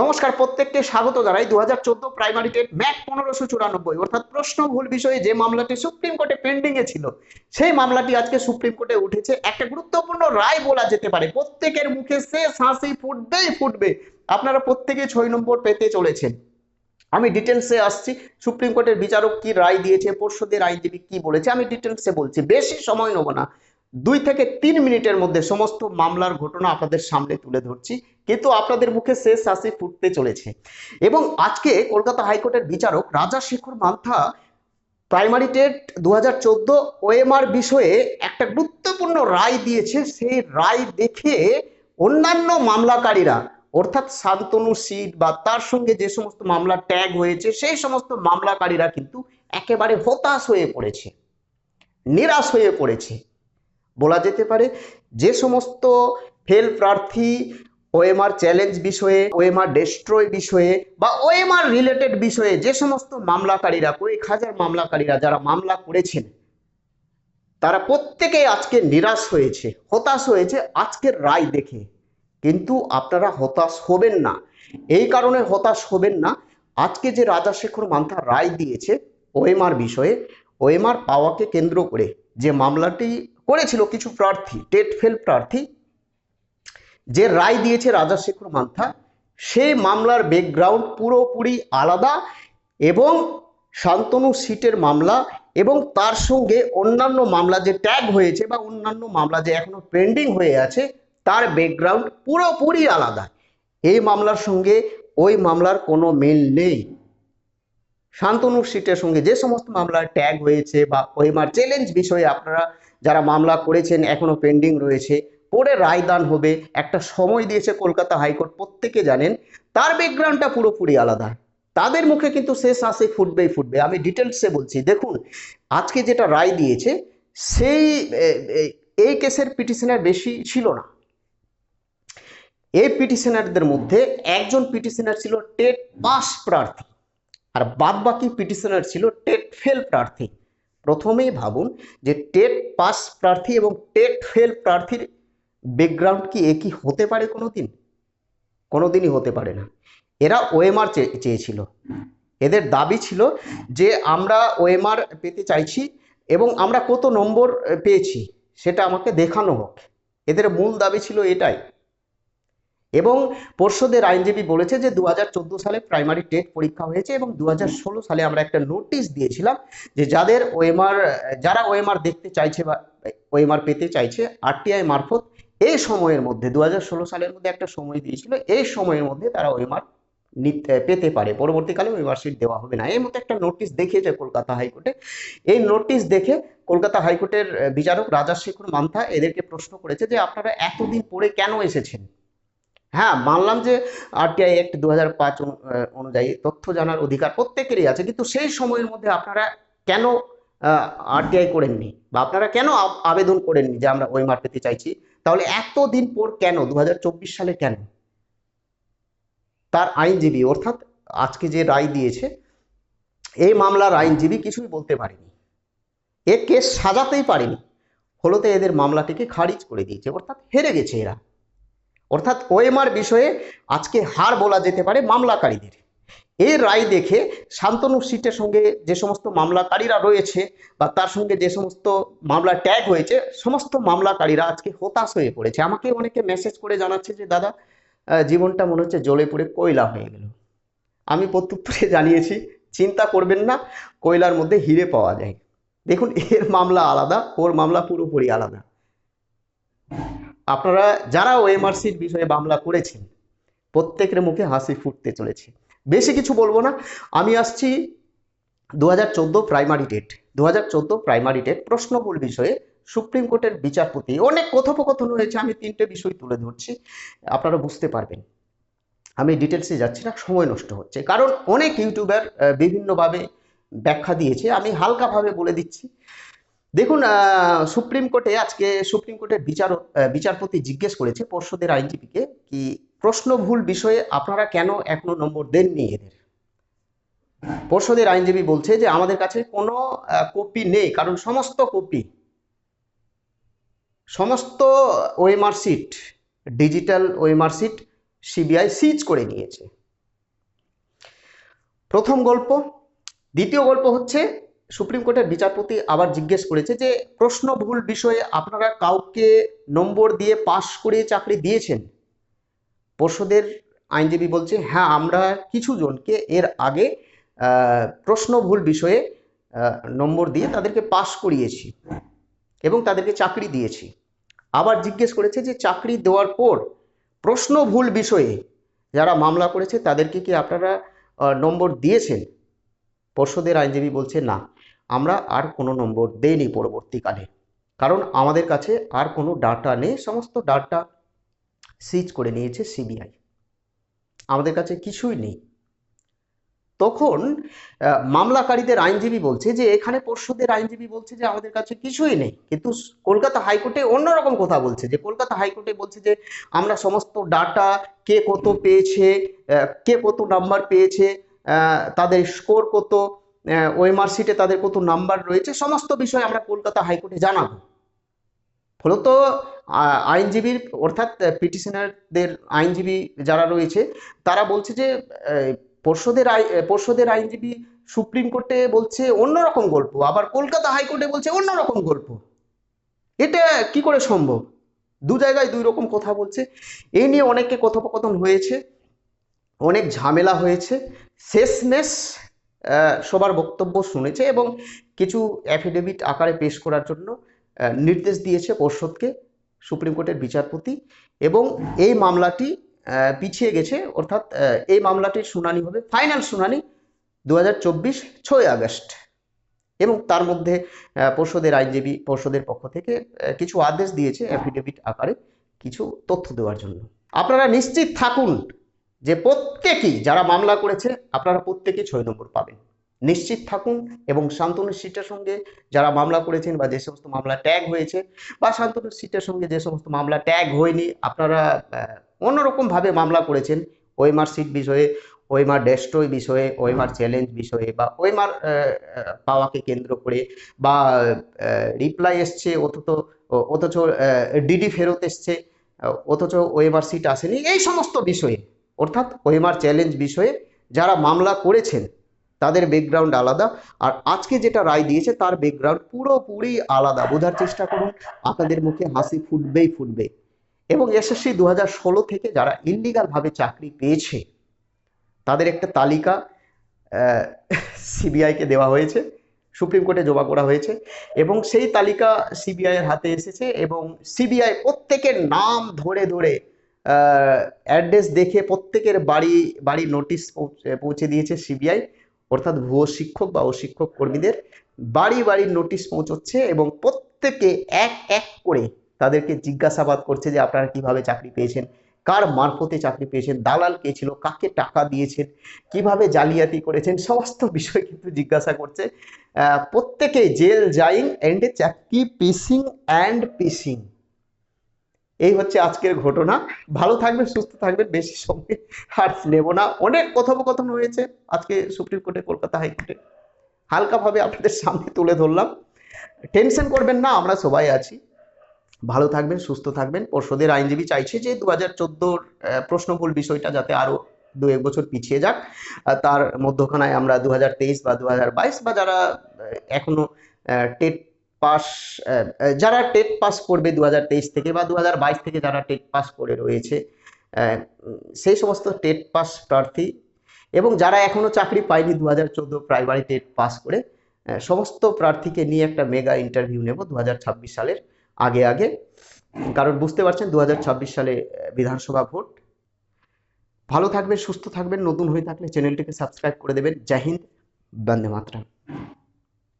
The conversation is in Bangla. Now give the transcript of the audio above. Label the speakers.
Speaker 1: নমস্কার, প্রত্যেককে স্বাগত জানাই দু হাজার চোদ্দ প্রাইমারি টেট ম্যাক পনেরোশো চুরানব্বই। অর্থাৎ প্রশ্ন ভুল বিষয়ে যে মামলাটি সুপ্রিম কোর্টে পেন্ডিং এ ছিল, সেই মামলাটি আজকে সুপ্রিম কোর্টে উঠেছে। একটা গুরুত্বপূর্ণ রায় বলা যেতে পারে, প্রত্যেকের মুখে সে হাসি ফুটবেই ফুটবে। আপনারা প্রত্যেকে ছয় নম্বর পেতে চলেছেন। আমি ডিটেলসে আসছি, সুপ্রিম কোর্টের বিচারক কি রায় দিয়েছে পরশুদের আইনজীবী কি বলেছে, আমি ডিটেলসে বলছি। বেশি সময় নেব না। দুই থেকে তিন মিনিটের মধ্যে সমস্ত মামলার ঘটনা আপনাদের সামনে তুলে ধরছি। কিন্তু আপনাদের মুখে শেষ হাসি ফুটতে চলেছে। এবং আজকে কলকাতা হাইকোর্টের বিচারক রাজা শেখর মান্থা প্রাইমারি টেট দু হাজার চোদ্দ ওএমআর বিষয়ে একটা গুরুত্বপূর্ণ রায় দিয়েছে। সেই রায় দেখে অন্যান্য মামলাকারীরা, অর্থাৎ শান্তনু সিট বা তার সঙ্গে যে সমস্ত মামলা ট্যাগ হয়েছে, সেই সমস্ত মামলাকারীরা কিন্তু একেবারে হতাশ হয়ে পড়েছে, নিরাশ হয়ে পড়েছে। বলা যেতে পারে। যে সমস্ত ফেল প্রার্থী ওএমআর চ্যালেঞ্জ বিষয়ে ওএমআর ডেস্ট্রয় বিষয়ে বা ওএমআর রিলেটেড বিষয়ে যে সমস্ত মামলাকারীরা, কয়েক হাজার মামলাকারীরা যারা মামলা করেছেন, তারা প্রত্যেকেই আজকে নিরাশ হয়েছে, হতাশ হয়েছে আজকের রায় দেখে। কিন্তু আপনারা হতাশ হবেন না। এই কারণে হতাশ হবেন না। আজকে যে রাজাশেখর মান্থা রায় দিয়েছে ওএমআর বিষয়ে ওএমআর পাওয়াকে কেন্দ্র করে যে মামলাটি করেছিল কিছু প্রার্থী, টেট ফেল প্রার্থী, যে রায় দিয়েছে রাজাশেখর মান্থা সেই মামলার ব্যাকগ্রাউন্ড পুরোপুরি আলাদা এবং শান্তনু সিটের মামলা এবং তার সঙ্গে অন্যান্য মামলা যে ট্যাগ হয়েছে বা অন্যান্য মামলা যে এখনও পেন্ডিং হয়ে আছে, তার ব্যাকগ্রাউন্ড পুরোপুরি আলাদা। এই মামলার সঙ্গে ওই মামলার কোনো মিল নেই। শান্তনু সিটের সঙ্গে যে সমস্ত মামলার ট্যাগ হয়েছে বা ওইমার চ্যালেঞ্জ বিষয়ে আপনারা যারা মামলা করেছেন, এখনও পেন্ডিং রয়েছে, পরে রায়দান হবে, একটা সময় দিয়েছে কলকাতা হাইকোর্ট, প্রত্যেকে জানেন, তার ব্যাকগ্রাউন্ডটা পুরোপুরি আলাদা। তাদের মুখে কিন্তু শেষ আসে ফুটবেই ফুটবে। আমি ডিটেলসে বলছি, দেখুন, আজকে যেটা রায় দিয়েছে, সেই এই কেসের পিটিশনার বেশি ছিল না। এই পিটিশনারদের মধ্যে একজন পিটিশনার ছিল টেট পাস প্রার্থী। আর বাদ বাকি পিটিশনার ছিল টেট ফেল প্রার্থী। প্রথমেই ভাবুন যে টেট পাস প্রার্থী এবং টেট ফেল প্রার্থীর ব্যাকগ্রাউন্ড কি একই হতে পারে কোনো দিন কোনো দিনই হতে পারে না। এরা ওএমআর চেয়েছিল। এদের দাবি ছিল যে আমরা ওএমআর পেতে চাইছি এবং আমরা কত নম্বর পেয়েছি সেটা আমাকে দেখানো হোক। এদের মূল দাবি ছিল এটাই। এবং পর্ষদের আইনজীবী বলেছে যে দু হাজার চোদ্দ সালে প্রাইমারি টেট পরীক্ষা হয়েছে এবং দু হাজার ষোলো সালে আমরা একটা নোটিশ দিয়েছিলাম যে যাদের ওএমআর, যারা ওএমআর দেখতে চাইছে বা ওএমআর পেতে চাইছে, আরটিআই মারফত এই সময়ের মধ্যে দু হাজার ষোলো সালের মধ্যে একটা সময় দিয়েছিল এই সময়ের মধ্যে তারা ওএমআর নিতে, পেতে পারে। পরবর্তীকালে ওএমআর সিট দেওয়া হবে না। এই মতো একটা নোটিশ দেখিয়েছে কলকাতা হাইকোর্টে। এই নোটিশ দেখে কলকাতা হাইকোর্টের বিচারক রাজাশেখর মান্থা এদেরকে প্রশ্ন করেছে যে আপনারা এতদিন পরে কেন এসেছেন? হ্যাঁ মানলাম যে আরটিআই অ্যাক্ট দু হাজার পাঁচ অনুযায়ী তথ্য জানার অধিকার প্রত্যেকেরই আছে, কিন্তু সেই সময়ের মধ্যে আপনারা কেন আরটিআই করেননি? বা আপনারা কেন আবেদন করেননি যে আমরা ওএমআর পেতে চাইছি? তাহলে এতদিন পর কেন? দু হাজার চব্বিশ সালে কেন? তার আইনজীবী, অর্থাৎ আজকে যে রায় দিয়েছে, এই মামলার আইনজীবী কিছুই বলতে পারেনি। এ কেস সাজাতেই পারেনি। ফলতে এদের মামলাটিকে খারিজ করে দিয়েছে, অর্থাৎ হেরে গেছে এরা। অর্থাৎ ওএমআর বিষয়ে আজকে হার বলা যেতে পারে মামলাকারীদের। এই রায় দেখে শান্তনু সিটের সঙ্গে যে সমস্ত মামলাকারীরা রয়েছে বা তার সঙ্গে যে সমস্ত মামলা ট্যাগ হয়েছে, সমস্ত মামলাকারীরা আজকে হতাশ হয়ে পড়েছে। আমাকে অনেকে মেসেজ করে জানাচ্ছে যে, দাদা জীবনটা মনে হচ্ছে জ্বলে পড়ে কয়লা হয়ে গেল। আমি প্রত্যুত্তরে জানিয়েছি, চিন্তা করবেন না, কয়লার মধ্যে হিরে পাওয়া যায়। দেখুন, এর মামলা আলাদা, ওর মামলা পুরোপুরি আলাদা। আপনারা যারা ওএমআরসির বিষয়ে মামলা করেছেন, প্রত্যেকের মুখে হাসি ফুটতে চলেছে। বেশি কিছু বলব না। আমি আসছি দু হাজার চোদ্দ প্রাইমারি ডেট দু হাজার চোদ্দ প্রাইমারি ডেট প্রশ্নবুল বিষয়ে সুপ্রিম কোর্টের বিচারপতি। অনেক কথোপকথন হয়েছে, আমি তিনটে বিষয় তুলে ধরছি। আপনারা বুঝতে পারবেন। আমি ডিটেলসে যাচ্ছি না, সময় নষ্ট হচ্ছে। কারণ অনেক ইউটিউবার বিভিন্নভাবে ব্যাখ্যা দিয়েছে। আমি হালকাভাবে বলে দিচ্ছি। দেখুন সুপ্রিম কোর্টে আজকে সুপ্রিম কোর্টের বিচার বিচারপতি জিজ্ঞেস করেছে পর্ষদের আইনজীবীকে কি প্রশ্ন ভুল বিষয়ে আপনারা কেন এখনও নম্বর দেননি এদের? পর্ষদের আইনজীবী বলছে যে আমাদের কাছে কোনো কপি নেই, কারণ সমস্ত কপি, সমস্ত sheet, digital sheet CBI seize করে নিয়েছে। প্রথম গল্প, দ্বিতীয় গল্প হচ্ছে সুপ্রিম কোর্টের বিচারপতি আবার জিজ্ঞেস করেছে যে, প্রশ্ন ভুল বিষয়ে আপনারা কাউকে নম্বর দিয়ে পাশ করে চাকরি দিয়েছেন? পর্ষদের আইনজীবী বলছে হ্যাঁ আমরা কিছু জনকে এর আগে প্রশ্ন ভুল বিষয়ে নম্বর দিয়ে তাদেরকে পাশ করিয়েছি এবং তাদেরকে চাকরি দিয়েছি। আবার জিজ্ঞেস করেছে যে, চাকরি দেওয়ার পর প্রশ্ন ভুল বিষয়ে যারা মামলা করেছে তাদেরকে কি আপনারা নম্বর দিয়েছেন? পর্ষদের আইনজীবী বলছে, না। আমরা আর কোনো নম্বর দেইনি পরবর্তীকালে। কারণ আমাদের কাছে আর কোনো ডাটা নেই, সমস্ত ডাটা সিজ করে নিয়েছে সিবিআই আমাদের কাছে কিছুই নেই। তখন মামলাকারীদের আইনজীবী বলছে যে, এখানে পর্ষদের আইনজীবী বলছে যে, আমাদের কাছে কিছুই নেই। কিন্তু কলকাতা হাইকোর্টে অন্যরকম কথা বলছে যে, কলকাতা হাইকোর্টে বলছে যে, আমরা সমস্ত ডাটা কে কত পেয়েছে কে কত নাম্বার পেয়েছে তাদের স্কোর কত ওএমআর সিটে তাদের কত নাম্বার রয়েছে, সমস্ত বিষয় আমরা কলকাতা হাইকোর্টে জানাব। ফলত আইনজীবীর, অর্থাৎ পিটিশনারদের আইনজীবী যারা রয়েছে, তারা বলছে যে পর্ষদের আই, পর্ষদের আইনজীবী সুপ্রিম কোর্টে বলছে অন্যরকম গল্প, আবার কলকাতা হাইকোর্টে বলছে অন্যরকম গল্প। এটা কি করে সম্ভব? দু জায়গায় দুই রকম কথা বলছে। এই নিয়ে অনেককে কথোপকথন হয়েছে, অনেক ঝামেলা হয়েছে। শেষমেশ সবার বক্তব্য শুনেছে এবং কিছু অ্যাফিডেভিট আকারে পেশ করার জন্য নির্দেশ দিয়েছে পর্ষদকে, সুপ্রিম কোর্টের বিচারপতি এবং এই মামলাটি পিছিয়ে গেছে, অর্থাৎ এই মামলাটির শুনানি হবে ফাইনাল শুনানি দু হাজার চব্বিশ ছয় আগস্ট। এবং তার মধ্যে পর্ষদের আইনজীবী পর্ষদের পক্ষ থেকে কিছু আদেশ দিয়েছে অ্যাফিডেভিট আকারে কিছু তথ্য দেওয়ার জন্য। আপনারা নিশ্চিত থাকুন যে প্রত্যেকেই যারা মামলা করেছে, আপনারা প্রত্যেকেই ছয় নম্বর পাবেন। নিশ্চিত থাকুন এবং শান্তনু সিটের সঙ্গে যারা মামলা করেছেন বা যে সমস্ত মামলা ট্যাগ হয়েছে বা শান্তনু সিটের সঙ্গে যে সমস্ত মামলা ট্যাগ হয়নি, আপনারা অন্যরকমভাবে মামলা করেছেন ওএমআর সিট বিষয়ে ওএমআর ডেস্ট্রয় বিষয়ে ওএমআর চ্যালেঞ্জ বিষয়ে বা ওএমআর পাওয়াকে কেন্দ্র করে বা রিপ্লাই এসছে, অথচ অথচ ডিডি ফেরত এসছে, অথচ ওএমআর সিট আসেনি, এই সমস্ত বিষয়ে অর্থাৎ ওএমআর চ্যালেঞ্জ বিষয়ে যারা মামলা করেছেন, তাদের ব্যাকগ্রাউন্ড আলাদা। আর আজকে যেটা রায় দিয়েছে, তার ব্যাকগ্রাউন্ড পুরোপুরি আলাদা। বোঝার চেষ্টা করুন, আপনাদের মুখে হাসি ফুটবেই ফুটবে। এবং এসএসসি দু হাজার ষোলো থেকে যারা ইলিগাল ভাবে চাকরি পেয়েছে, তাদের একটা তালিকা সিবিআইকে দেওয়া হয়েছে, সুপ্রিম কোর্টে জমা করা হয়েছে। এবং সেই তালিকা সিবিআইয়ের হাতে এসেছে এবং সিবিআই প্রত্যেকের নাম ধরে ধরে অ্যাড্রেস দেখে প্রত্যেকের বাড়ি বাড়ি নোটিশ পৌঁছে দিয়েছে সিবিআই অর্থাৎ ভুয়ো শিক্ষক বা অশিক্ষক কর্মীদের। বাড়ি বাড়ি নোটিশ পৌঁছচ্ছে এবং প্রত্যেকে এক এক করে তাদেরকে জিজ্ঞাসাবাদ করছে যে আপনারা কীভাবে চাকরি পেয়েছেন? কার মারফতে চাকরি পেয়েছেন? দালাল কে ছিল? কাকে টাকা দিয়েছেন? কীভাবে জালিয়াতি করেছেন? সমস্ত বিষয় কিন্তু জিজ্ঞাসা করছে। প্রত্যেকে জেল যাইং এন্ড চাকরি পিসিং অ্যান্ড পিসিং এই হচ্ছে আজকের ঘটনা। ভালো থাকবেন সুস্থ থাকবেন বেশি সময় আর নেব না। অনেক কথোপকথন হয়েছে আজকে সুপ্রিম কোর্টে কলকাতা হাইকোর্টে। হালকাভাবে আপনাদের সামনে তুলে ধরলাম। টেনশন করবেন না আমরা সবাই আছি। ভালো থাকবেন সুস্থ থাকবেন। পর্ষদের আইনজীবী চাইছে যে দু হাজার চোদ্দোর প্রশ্নভুল বিষয়টা যাতে আরও দু এক বছর পিছিয়ে যাক। তার মধ্যখানায় আমরা দু হাজার তেইশ বা দু হাজার বাইশ বা যারা আহ, এখনও টেট পাস যারা টেট পাস করবে দু হাজার তেইশ থেকে বা দু হাজার বাইশ থেকে যারা টেট পাস করে রয়েছে সেই সমস্ত টেট পাস প্রার্থী এবং যারা এখনও চাকরি পায়নি দু হাজার চোদ্দ প্রাইমারি টেট পাস করে সমস্ত প্রার্থীকে নিয়ে একটা মেগা ইন্টারভিউ নেব দু হাজার ছাব্বিশ সালের আগে আগে। কারণ বুঝতে পারছেন দু হাজার ছাব্বিশ সালে বিধানসভা ভোট। ভালো থাকবেন, সুস্থ থাকবেন, নতুন হয়ে থাকলে চ্যানেলটিকে সাবস্ক্রাইব করে দেবেন। জয় হিন্দ, বন্দে মাতরম।